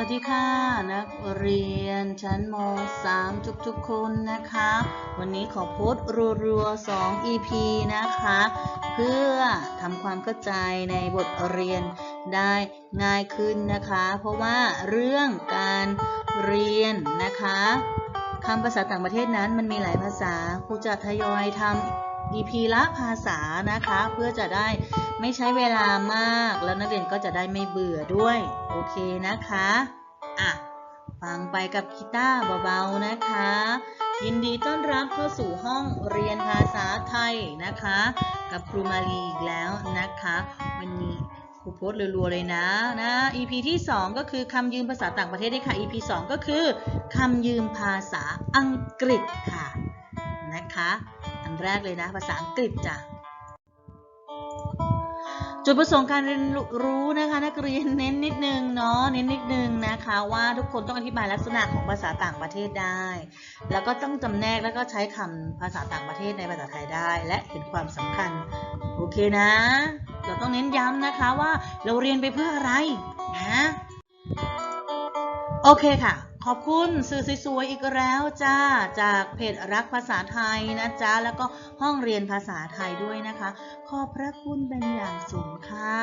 วัสดีค่ะ นักเรียนชั้นม .3 ทุกๆคนนะคะ วันนี้ขอโพสต์รัวๆ 2 EP นะคะ เพื่อทำความเข้าใจในบทเรียนได้ง่ายขึ้นนะคะ เพราะว่าเรื่องการเรียนนะคะคำภาษาต่างประเทศนั้นมันมีหลายภาษาครูจะทยอยทำ EP ละภาษานะคะ เพื่อจะได้ไม่ใช้เวลามาก แล้วนักเรียนก็จะได้ไม่เบื่อด้วย โอเคนะคะอะฟังไปกับกีตาร์เบาๆนะคะ ยินดีต้อนรับเข้าสู่ห้องเรียนภาษาไทยนะคะ กับครูมาลีอีกแล้วนะคะ วันนี้ครูโพสรัวๆเลยนะนะ EP ที่ 2 ก็คือคำยืมภาษาต่างประเทศด้ค่ะ EP 2 ก็คือคำยืมภาษาอังกฤษค่ะนะคะ อันแรกเลยนะ ภาษาอังกฤษจ้ะจุดประสงค์การเรียนรู้นะคะนักเรียนเน้นนิดนึงเนาะเน้นนิดนึงนะคะว่าทุกคนต้องอธิบายลักษณะของภาษาต่างประเทศได้ แล้วก็ต้องจำแนกแล้วก็ใช้คำภาษาต่างประเทศในภาษาไทยได้ และเห็นความสำคัญโอเคนะ เราต้องเน้นย้ำนะคะว่าเราเรียนไปเพื่ออะไรนะโอเคค่ะ ขอบคุณสื่อสวยๆอีกแล้วจ้า จากเพจรักภาษาไทยนะจ๊ะ แล้วก็ห้องเรียนภาษาไทยด้วยนะคะ ขอบพระคุณเป็นอย่างสูงค่ะ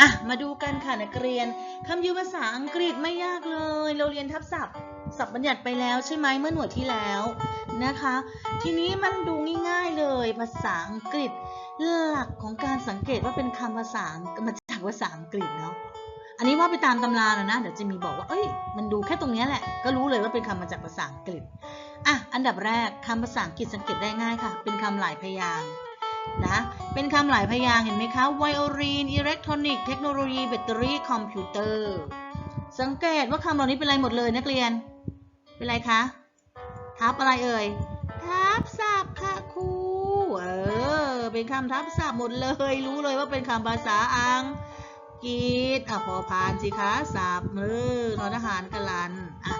อะ มาดูกันค่ะนักเรียนคำยืมภาษาอังกฤษไม่ยากเลย เราเรียนทับศัพท์ศัพท์บัญญัติไปแล้วใช่ไหมเมื่อหน่วยที่แล้วนะคะ ทีนี้มันดูง่ายๆเลยภาษาอังกฤษ หลักของการสังเกตว่าเป็นคำภาษามาจากภาษาอังกฤษเนาะ อันนี้ว่าไปตามตำราแล้วนะ เดี๋ยวจะมีบอกว่า เอ้ย มันดูแค่ตรงนี้แหละ ก็รู้เลยว่าเป็นคำมาจากภาษาอังกฤษ อะ อันดับแรกคำภาษาอังกฤษสังเกตได้ง่ายค่ะ เป็นคำหลายพยางค์นะ เป็นคำหลายพยางค์เห็นไหมคะ ไวโอลิน อิเล็กทรอนิกส์ เทคโนโลยี แบตเตอรี่ คอมพิวเตอร์ สังเกตว่าคำเหล่านี้เป็นอะไรหมดเลยนักเรียน เป็นอะไรคะ ทับอะไรเอ่ย ทับศัพท์ค่ะครู เออ เป็นคำทับศัพท์หมดเลย รู้เลยว่าเป็นคำภาษาอังกฤษ อะพอพานสิคะสาบมือทอนอาหารกลันอะ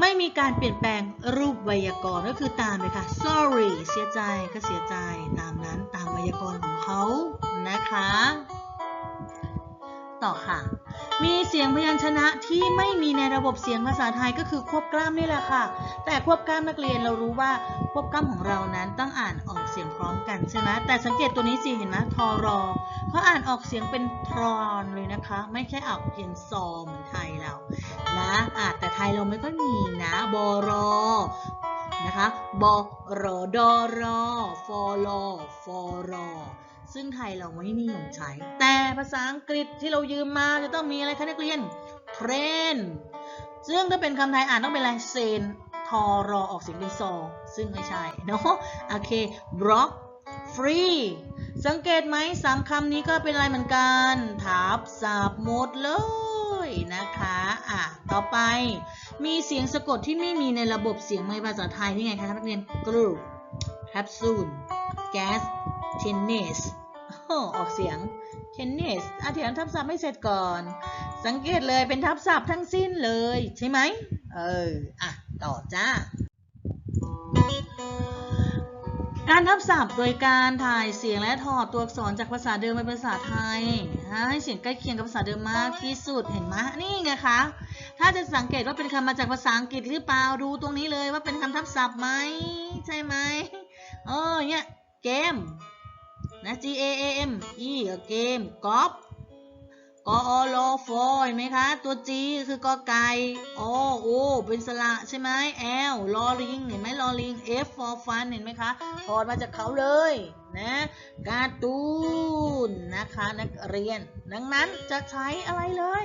ไม่มีการเปลี่ยนแปลงรูปไวยากรณ์ก็คือตามเลยค่ะ sorry เสียใจก็เสียใจตามนั้นตามไวยากรณ์ของเขานะคะ ต่อค่ะ มีเสียงพยัญชนะที่ไม่มีในระบบเสียงภาษาไทยก็คือควบกล้ามนี่แหละค่ะ แต่ควบกล้ามนักเรียนเรารู้ว่าควบกล้ามของเรานั้นต้องอ่านออกเสียงพร้อมกันใช่ไหมแต่สังเกตตัวนี้สิเห็นไหมทอรอเขาอ่านออกเสียงเป็นทรอนเลยนะคะ ไม่ใช่ออกเพียงซอเหมือนไทยเรานะอะแต่ไทยเราไม่ค่อยมีนะบอรอนะคะบอรอดอรอฟอลอฟอรอ ซึ่งไทยเราไม่นิยมใช้ แต่ภาษาอังกฤษที่เรายืมมาจะต้องมีอะไรคะนักเรียน train ซึ่งถ้าเป็นคำไทยอ่านต้องเป็นอะไรเซนทอรอออกเสียงเป็นซอซึ่งไม่ใช่เนาะโอเค block free สังเกตไหมสามคำนี้ก็เป็นอะไรเหมือนกันทับศัพท์หมดเลยนะคะอะต่อไป มีเสียงสะกดที่ไม่มีในระบบเสียงในภาษาไทยนี่ไงคะนักเรียน group capsule gas tennis โอ้ออกเสียง tennis อะเถียงทับศัพท์ไม่เสร็จก่อน สังเกตเลยเป็นทับศัพท์ทั้งสิ้นเลยใช่ไหม เออ อะ ต่อจ้า การทับศัพท์โดยการถ่ายเสียงและถอดตัวอักษรจากภาษาเดิมเป็นภาษาไทย ให้เสียงใกล้เคียงกับภาษาเดิมมากที่สุด เห็นไหมนี่ไงคะ ถ้าจะสังเกตว่าเป็นคำมาจากภาษาอังกฤษหรือเปล่า ดูตรงนี้เลยว่าเป็นคำทับศัพท์ไหม ใช่ไหม เออ เนี่ย เกม G A A M E เกมกอล์ฟกอโลโฟเห็นไหมคะ ตัว G คือกอไก่โอโอเป็นสระใช่ไหม L ลอลิง เห็นไหมลอลิง F for fun เห็นไหมคะถอดมาจากเขาเลยนะการ์ตูนนะคะนักเรียน ดังนั้นจะใช้อะไรเลย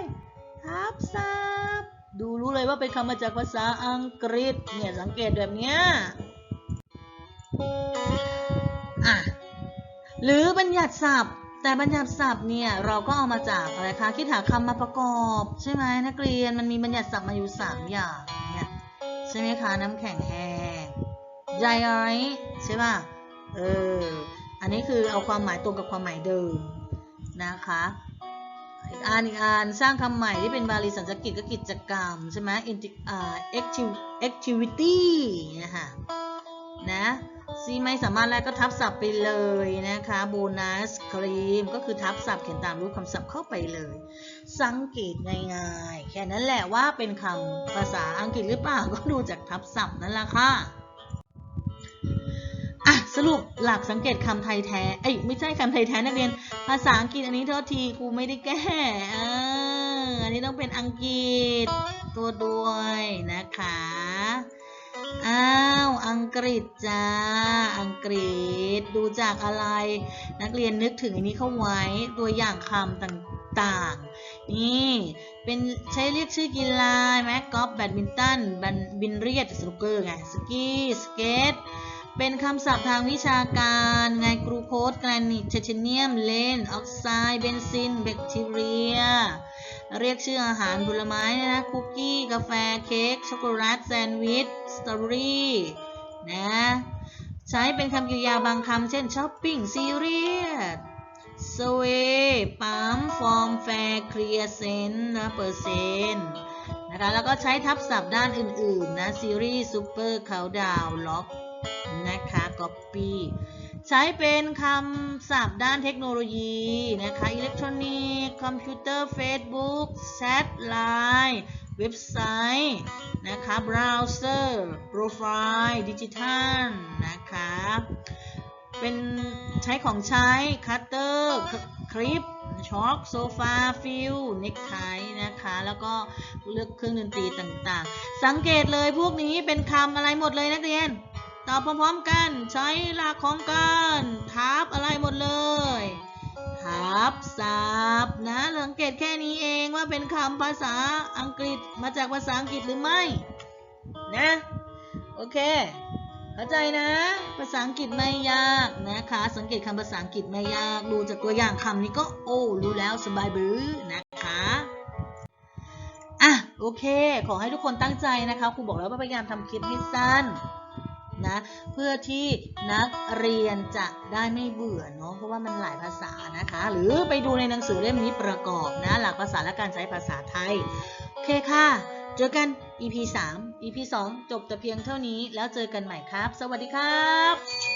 ทับศัพท์ดูรู้เลยว่าเป็นคำมาจากภาษาอังกฤษเนี่ยสังเกตแบบเนี้ย หรือบัญญัติศัพท์ แต่บัญญัติศัพท์เนี่ยเราก็เอามาจากอะไรคะคิดหาคำมาประกอบ ใช่ไหมนักเรียนมันมีบัญญัติศัพท์มาอยู่3อย่างเนี่ยใช่ไหมคะน้ำแข็งแห้งไดไอใช่ป่ะเอออันนี้คือเอาความหมายตรงกับความหมายเดิมนะคะอีกอันอีกอันสร้างคำใหม่ที่เป็นบาลีสันสกฤตก็กิจกรรมใช่ไหม Inti- อ่า active activity นะคะ ซีไม่สามารถแล้วก็ทับศัพท์ไปเลยนะคะโบนัสครีมก็คือทับศัพท์เขียนตามรูปคำศัพท์เข้าไปเลย สังเกตง่ายๆแค่นั้นแหละว่าเป็นคำภาษาอังกฤษหรือเปล่าก็ดูจากทับศัพท์นั่นแหละค่ะอะสรุปหลักสังเกตคำไทยแท้เอ้ยไม่ใช่คำไทยแท้นักเรียน ภาษาอังกฤษอันนี้โทษทีครูไม่ได้แก้อออันนี้ต้องเป็นอังกฤษตัวด้วยนะคะ อังกฤษจ้า อังกฤษ ดูจากอะไร นักเรียนนึกถึงอันนี้เข้าไว้ตัวอย่างคำต่างๆ นี่เป็นใช้เรียกชื่อกีฬาไหมกอล์ฟแบดมินตันบันบินเรียดสนุกเกอร์ไงสกีสเกตเป็นคำศัพท์ทางวิชาการไงกรูโคสแกรนิตไทเทเนียม เลน ออกไซด์ เบนซิน แบคทีเรีย เรียกชื่ออาหารผลไม้นะ คุกกี้ กาแฟ เค้ก ช็อกโกแลต แซนด์วิช สตรอเบอรี่ นะใช้เป็นคำกริยาบางคำเช่นช้อปปิ้งซีเรียสสเวปั๊มฟอร์มแฟร์เคลียร์เซนนะเปอร์เซนนะคะแล้วก็ใช้ทับศัพท์ด้านอื่น ๆ นะซีรีส์ซูเปอร์เขาดาวล็อกนะคะก๊อปปี้ใช้เป็นคำศัพท์ด้านเทคโนโลยีนะคะ อิเล็กทรอนิกส์ คอมพิวเตอร์ Facebook แชทไล เว็บไซต์นะคะเบราว์เซอร์โปรไฟล์ดิจิทัลนะคะ เป็นใช้ของใช้คัตเตอร์คลิปช็อคโซฟาฟิลเน็กไทนะคะ แล้วก็เลือกเครื่องดนตรีต่างๆ สังเกตเลยพวกนี้เป็นคำอะไรหมดเลยนักเรียนตอบพร้อมๆกันใช้หลักของการทับอะไรหมดเลยทับศัพท์นะ สังเกตแค่นี้เองว่าเป็นคำภาษาอังกฤษมาจากภาษาอังกฤษหรือไม่ นะ โอเค เข้าใจนะ ภาษาอังกฤษไม่ยากนะคะ สังเกตคำภาษาอังกฤษไม่ยาก ดูจากตัวอย่างคำนี้ก็โอ้รู้แล้วสบายบือนะคะอะโอเค ขอให้ทุกคนตั้งใจนะคะครูบอกแล้วว่าพยายามทำคลิปให้สั้น นะเพื่อที่นักเรียนจะได้ไม่เบื่อเนาะเพราะว่ามันหลายภาษานะคะ หรือไปดูในหนังสือเล่มนี้ประกอบนะหลักภาษาและการใช้ภาษาไทย โอเคค่ะ เจอกัน EP 3 EP 2 จบแต่เพียงเท่านี้แล้วเจอกันใหม่ครับ สวัสดีครับ